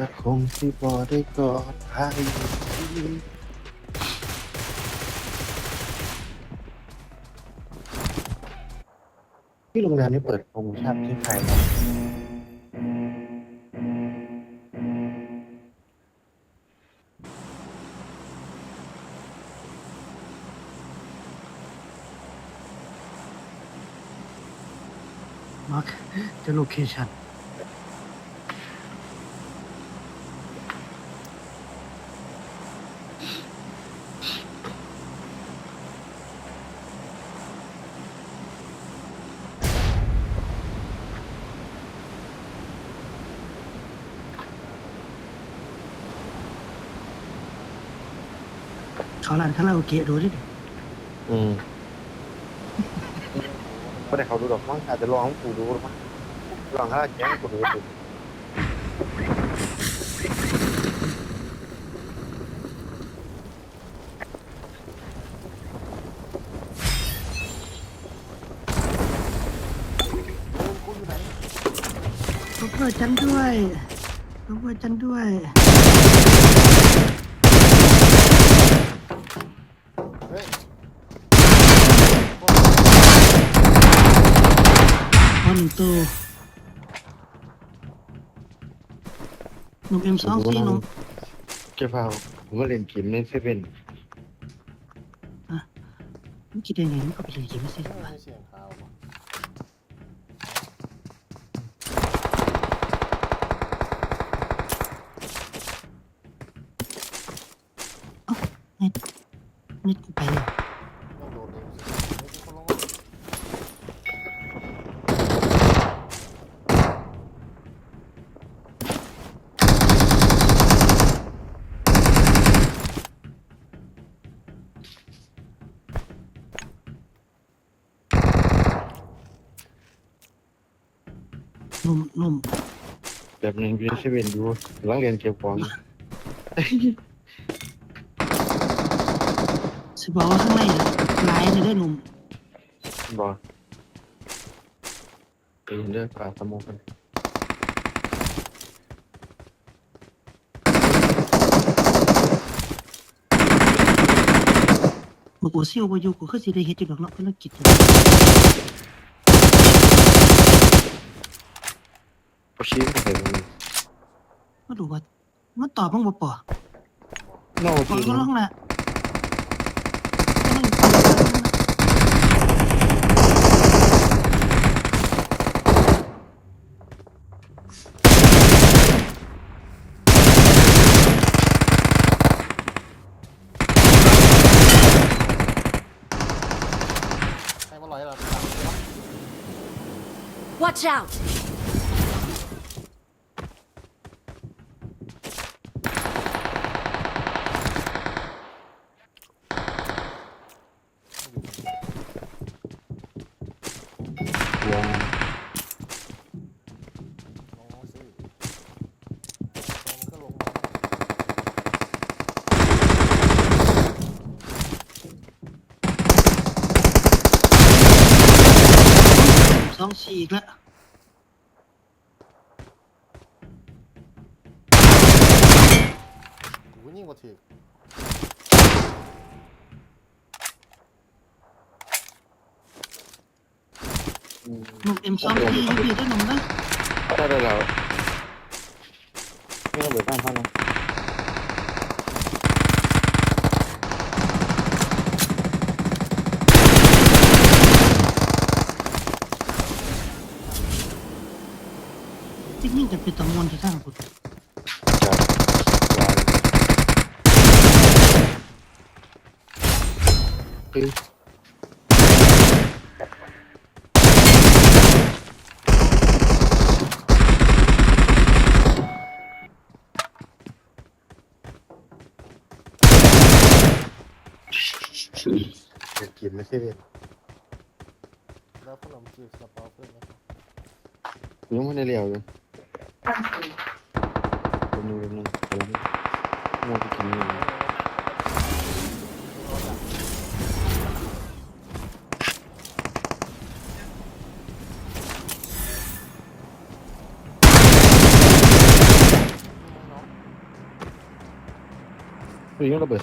ก็คงที่บอได้กอดภัยที่โรงแรมนี้เปิดโปรโมชั่นที่ไทยนะมาร์คจะโลเคชั่น ร้านคาราโอเกะดูดิอืมไม่ได้เขาดูดอกมั้งอาจจะลองกูดูหรือมั้งลองถ้าแจ้งกูดูดูรบกวนฉันด้วยรบกวนฉันด้วย เฮ้ย พอ หนึ่งตัวหนุ่มเอ็มสองสี่หนุ่มเจ้าเฝ้าผมก็เล่นเกมในเซเว่นมันคิดยังไงมันก็ไปเลยกินไม่ใช่หรอไม่วะใช่เสียงเท้าว่ะนี่กูไปเลย ต้องโดดเร็วสิเฮ้ยทุกคนลงมา หนุ่มหนุ่ม แบบหนึงอยู่ในเซเว่นดูกำลังเรียนเก็บของสิบอกว่าข้างในอะหลายเลยได้อหนุ่มบอกไปเห็นเด้อป่าสมองกันบอกกูซิ่วบ่อยู่กูคือสิได้เฮ็ดอยู่ดอกเนาะภารกิจเนี่ย ก็ชี้ไปเลยมันมาดูว่ามันตอบมึงบ่ปอนอกปอทีก็นะร้องละให้มาลอยเรา Watch out! วง ลงมาสิลงมันก็ลงมา สองสี่อีกแล้วกูยิ่งกว่าถืออืมหนุ่มเอ็มสองสี่อยู่พี่ได้อหนุ่มนะได้ได้แล้วไม่ต้องเบิดบ้านเขานะ ที่ยิ่งกันเป็นตะมวนที่สร้างกูจับวางคือเล่นเกมในเซเว่นแล้วขนมจีบกระเป๋าเพื่อนนะครับยังไม่ได้เลี้ยวเลย Танки. Bunu oyunu alalım. Ama bu kimin oyunu? Vì nó bởi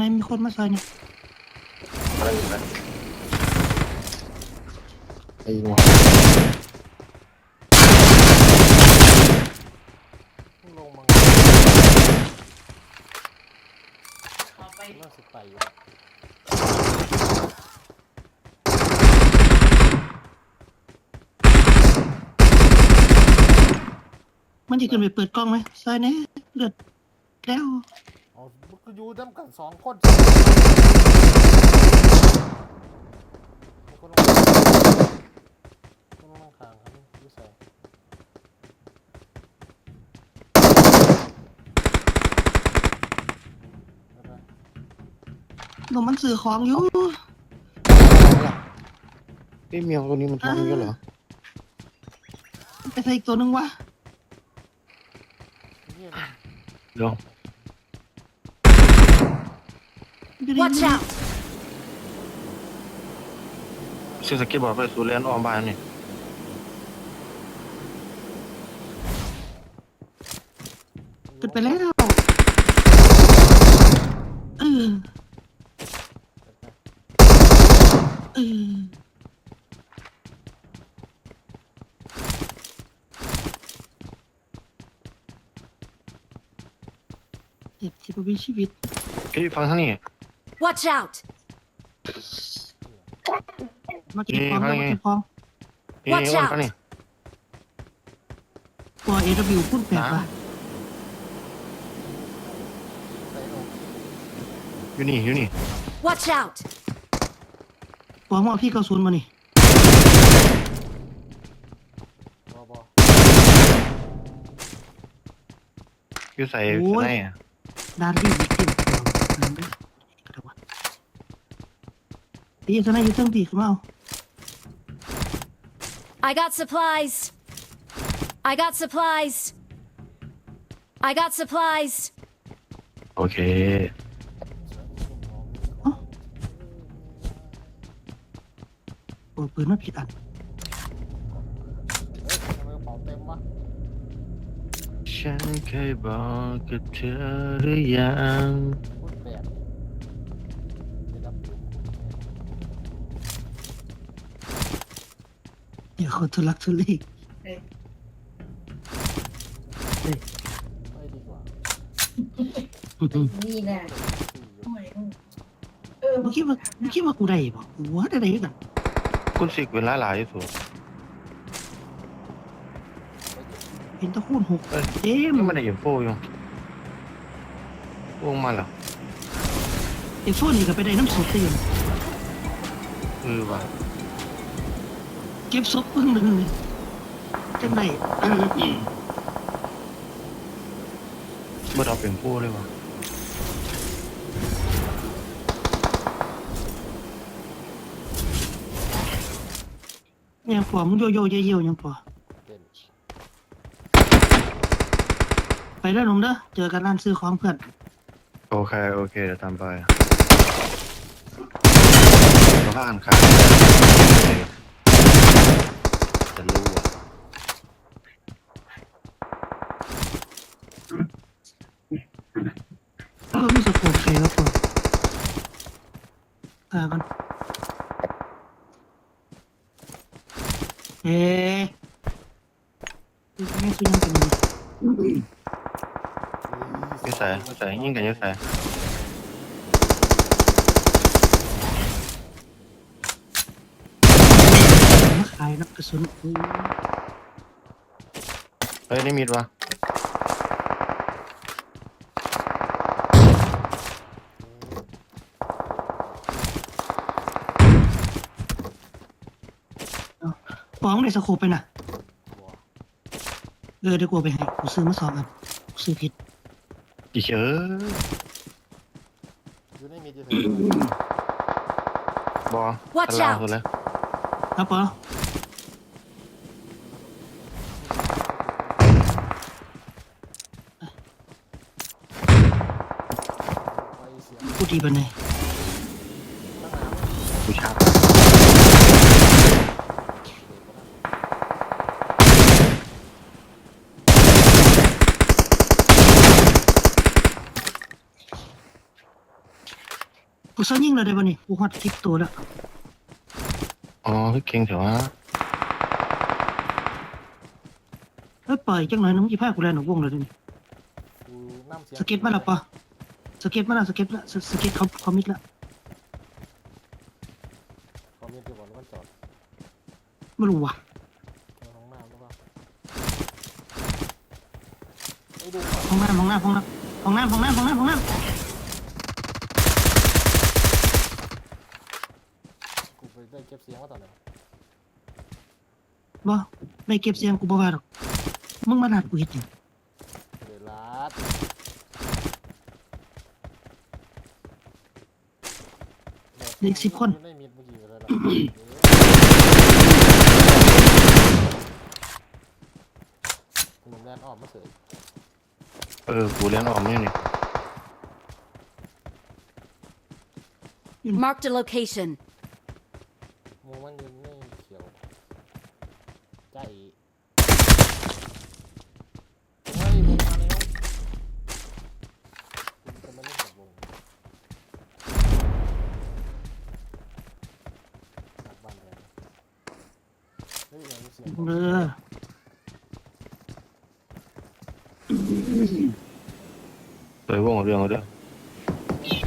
ข้างในมีคนมาซอยเนี่ยอะไรอยู่นะไอ้หัวลงมังน่าสิไปอยู่มันจะขึ้นไปเปิดกล้องไหมซอยเนี่ยเลือดแล้ว อาก็อยู่น้ำกันสองคนคนลงคนลงข้างครับอยูใส่ไปไปลงมันซื้อของอยู่ไอ้เมียวตัวนี้มันท้องเยอะเหรอไปใส่อีกตัวหนึงวะเหี้ยเดี๋ยว อยู่ดี Watch out! ซื้อสเก็ตบอร์ดไปสู่แลนด์ออมบานนี่ ขึ้นไปแล้วเออเออเจ็บสิบวิชีวิต พี่ฟังทั้งนี้ Watch out! มาเก็บของแล้วมาเก็บของนี่ Watch อ้วน out ปะนี่ตัวเอวพูดแปลกว่ะใส่ลงอยู่นี่อยู่นี่ Watch out! ตัวมอพี่เกาศูนย์มานี่บอบออยู่ใส่โอ้ยใส่ไหนอะดานลี่เก็บตัวนั่นเด้อกระดาษ ตีสนายอยู่เทั้งตีขึ้นมาเอา I got supplies! I got supplies! I got supplies! โอเค โอ้ยปืนมาผิดอัน ทำไมกระเป๋าเต็มวะฉันเคยบอกกับเธอหรือยัง เดี๋ยวเขาทุลักทุเลไม่ดีกว่านี่แหละสี่อยู่เออเมื่อกี้ว่าเมื่อกี้ว่ากูได้บอกกูว่าได้ได้กันคุณสิกเวลาหลายที่สุดเห็นตะคูนหกเต็มยังไม่ได้ยินโฟอยู่วงมาแล้วไอ้โฟนนี่ก็ไปได้น้ำสดเต็มเออว่ะ เก็บศพปึ้งหนึ่งเลยจังไดเออเมื่อเราเป็นโฟเลยว่ะยังพอมึงโยโย่เยี่ยวๆยังพอเต็มไปแล้วลงเด้อเจอกันร้านซื้อของเพื่อนโอเค โอเค เดี๋ยวตามไปเราก็อ่านข่าว จะรู้อะก็มีสโคปใส่แล้วพอตากันเอ๊ะดูแม่ซื้อยังกันอยู่ยุ่ใส่ยุ่ใส่ยิ่งกันยุ่ใส่ มาขายนักกระสุนกูเฮ้ยนี่มีดวะของในสโคปไปน่ะตัวเออเดี๋ยวกูเอาไปให้กูซื้อมาสองอันกูซื้อผิดอีเชออยู่ในมีดอยู่ไสบอ Watch ตาราง out คนเลยครับปอ ไปเสียง กูดีปานไหนตั้งน้ำผู้ชากูซ้อยิงแล้วได้ปะนี่กูฮอดคลิปตัวแล้วอ๋อคือเก่งเถอะวะเอ้ยปล่อยจังหน่อยน้องยี่ผ้ากูแลนออกวงเลยเดี๋ยวนี้กูน้ำเสียง สเก็ตมาและปะ สเก็ตมาและสเก็ตละสสเก็ตเขาเขามิดละคอมเมนต์ที่บอกว่ามันจอดไม่รู้ว่ะในห้องน้ำหรือเปล่าไอ้ดูก่อนห้องน้ำห้องน้ำห้องน้ำห้องน้ำห้องน้ำห้องน้ำห้องน้กูไปได้เก็บเสียงมาตอนไหนำบ่ไม่เก็บเสียงกูบ่ว่าหรอกมึงมาหนัดกูเห็ดหยัง เวลาด อยู่ในมีดเมื่อกี้เลยล่ะหนุ่มแดนออกมาเสยเออกูเล่นออกไม่นี่ Marked a location. หมูมันอยู่ในเขียวใจเฮ้ยมึงมาแล้วมึงจะมาเล่นกับวงนักบ้านแดงเฮ้ยอย่างนี้เสียง เออ เปิดวงเอาเรื่องเอาเด้อ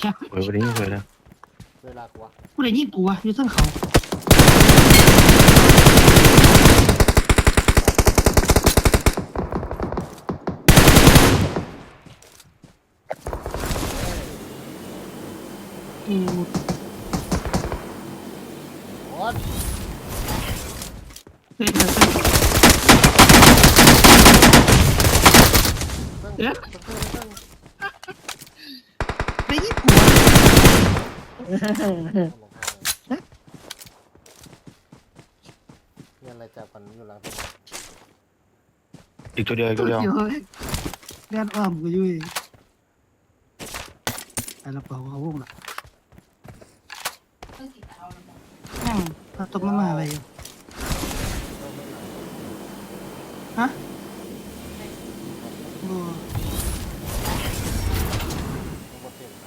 แค่เปิดวันนี้เปิดแล้ว เวลากว่า กูได้ยิงกูวะอยู่เทั้งเขากู โอ๊ต เฮ้ยเฮ้ยเฮ้ยเพิ่งเอ๊ะเพิ่งเพิ่งได้ยิง ฮ้ยแดนอ้อมกูอยู่อีกไปแล้วเปล่าเอาวงละนั่งเอาต้มมาม่าไปอยู่ฮะบ่บทเต็มไป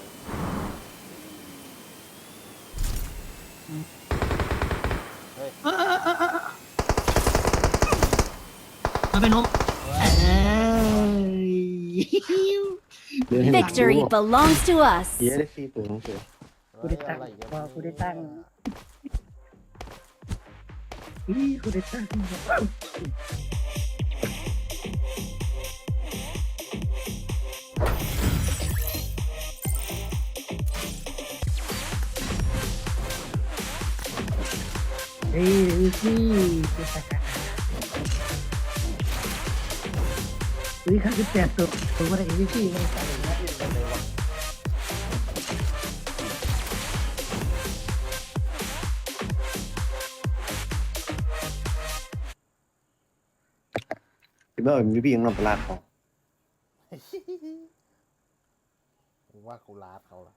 เออเออเออเออเออมาเป็นนมเอ้ย Victory belongs to us. เสียได้สี่ตัวน้องเสือกูได้ตั้งว่ากูได้ตั้งอีกูได้ตั้ง เฮ้ยพี่เฮ้ยข้าจะแปดตัวตัวอะไรอีกพี่ไม่ใช่ที่บ้านมีพี่ยังนอนตลาดของ ว่ากูลาดเขาล่ะ